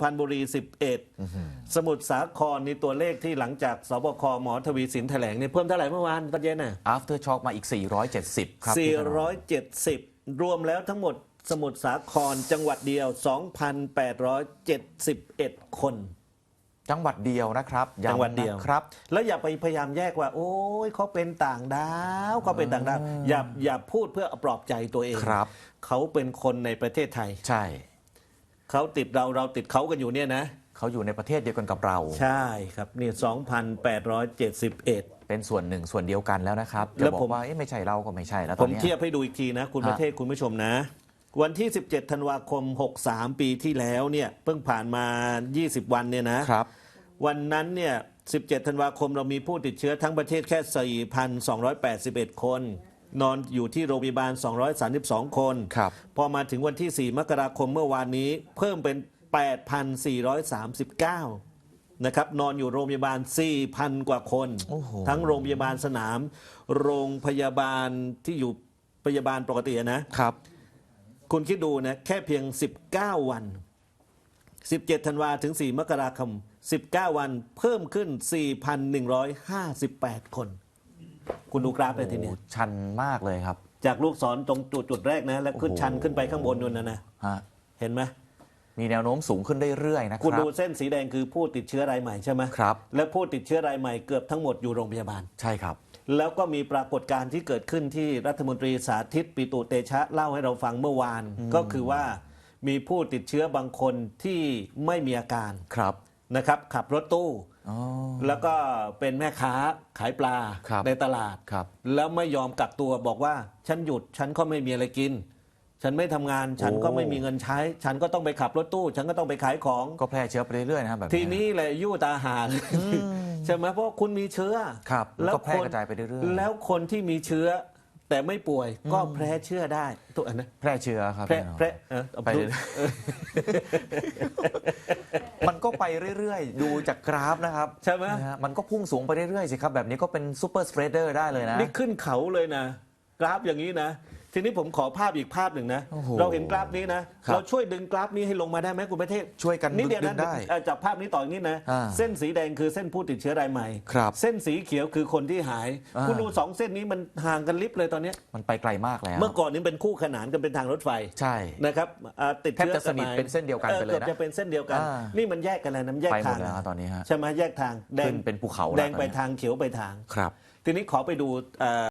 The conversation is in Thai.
พันบุรี 11 สมุทรสาครนี่ตัวเลขที่หลังจากสบคหมอทวีสินแถลงเนี่ยเพิ่มเท่าไหร่เมื่อวานตอนเย็นน่ะ after shock มาอีก 470 ครับพี่ธนง470 รวมแล้วทั้งหมดสมุทรสาครจังหวัดเดียว 2,871 คน จังหวัดเดียวนะครับย้ำจังหวัดเดียว นะครับ แล้วอย่าไปพยายามแยกว่า โอ้ยเขาเป็นต่างดาวเขาเป็นต่างดาวอย่าอย่าพูดเพื่อปลอบใจตัวเองครับ เขาเป็นคนในประเทศไทย ใช่ เขาติดเราเราติดเขากันอยู่เนี่ยนะ เขาอยู่ในประเทศเดียวกันกับเรา ใช่ครับนี่2,871 เป็นส่วนหนึ่งส่วนเดียวกันแล้วนะครับแล้จะวบอผม กว่าเอ๊ะไม่ใช่เราก็ไม่ใช่แล้วตผอนมเนี้ยเทียบให้ดูอีกทีนะ คุณฮะประเทศคุณผู้ชมนะ วันที่ 17 ธันวาคม 63 ปีที่แล้วเนี่ยเพิ่งผ่านมา 20 วันเนี่ยนะ ครับ วันนั้นเนี่ย 17 ธันวาคมเรามีผู้ติดเชื้อทั้งประเทศแค่ 4,281 คน นอนอยู่ที่โรงพยาบาล 232 คน ครับ พอมาถึงวันที่ 4 มกราคมเมื่อวานนี้ เพิ่มเป็น 8,439 นะครับ นอนอยู่โรงพยาบาล 4,000 กว่าคน โอ้โห ทั้งโรงพยาบาลสนาม โรงพยาบาลที่อยู่พยาบาลปกติอะนะ ครับ คุณคิดดูนะแค่เพียง 19 วัน 17 ธันวาถึง 4 มกราคม 19 วันเพิ่มขึ้น 4,158 คน คุณดูกราฟเลยทีเนี้ยโอ้ชันมากเลยครับ จากลูกศรตรงจุดจุดแรกนะ แล้วขึ้นโอ้โห ชันขึ้นไปข้างบนนู่นนะนะฮะเห็นไหมมีแนวโน้มสูงขึ้นเรื่อยๆนะคคุณรับดูเส้นสีแดงคือผู้ติดเชื้อรายใหม่ใช่ไหมครับ และผู้ติดเชื้อรายใหม่เกือบทั้งหมดอยู่โรงพยาบาล ใช่ครับ แล้วก็มีปรากฏการณ์ที่เกิดขึ้นที่รัฐมนตรีสาธิตปิตุเตชะเล่าให้เราฟังเมื่อวาน ก็คือว่ามีผู้ติดเชื้อบางคนที่ไม่มีอาการ ครับ นะครับ ขับรถตู้ อ๋อ แล้วก็เป็นแม่ค้าขายปลาครับในตลาด ครับ แล้วไม่ยอมกักตัวบอกว่าฉันหยุดฉันก็ไม่มีอะไรกิน ฉันไม่ทำงานฉันก็ไม่มีเงินใช้ ฉันก็ต้องไปขับรถตู้ ฉันก็ต้องไปขายของ ก็แพร่เชื้อไปเรื่อยๆนะครับแบบทีนี้แหละยู่ตาหาใช่ไหมเพราะคุณมีเชื้อครับแล้วก็แพร่กระจายไปเรื่อยๆแล้วคนที่มีเชื้อ แต่ไม่ป่วยก็แพร่เชื้อได้ตัวอันนะแพร่เชื้อครับแพร่พี่น้องแพร่เออเอาไปดูเรื่อยมันก็ไป เรื่อยๆ ดูจากกราฟนะครับใช่ไหม นะฮะมันก็พุ่งสูงไปเรื่อยๆสิครับ แบบนี้ก็เป็นซูเปอร์สเปรดเดอร์ได้เลยนะ นี่ขึ้นเขาเลยนะก ราฟอย่างนี้นะ ทีนี้ผมขอภาพอีกภาพหนึ่งนะ โอ้โหเราเห็นกราฟนี้นะ ครับ เราช่วยดึงกราฟนี้ให้ลงมาได้ไหมคุณประเทศช่วยกันนิดเดียวดึนะงได้ เอ่อจับภาพนี้ต่ออย่างนี้นะ อ่าเส้นสีแดงคือเส้นผู้ติดเชื้อรายใหม่ ครับเส้นสีเขียวคือคนที่หาย อ่า คุณดูสองเส้นนี้มันห่างกันลิบเลยตอนเนี้ยมันไปไกลมากแล้วเมื่อก่อนนี้เป็นคู่ขนานกันเป็นทางรถไฟ ใช่ นะครับอ่าติดเชื้อแทบจะสนิทกัมาเป็นเส้นเดียวกันไปเลยนะออกือบจะเป็นเส้นเดียวกัน อ่านี่มันแยกกันแล้วนะมันแยกไปหมทาดงแล้วฮะตอนนี้ฮะ ใช่ไหมแยกทางแดขึ้งนเป็นภูเขาแล้วแดงไปตอนนี้ทางเขียวไปทาง ครับ ทีนี้ขอไปดูเอ่อ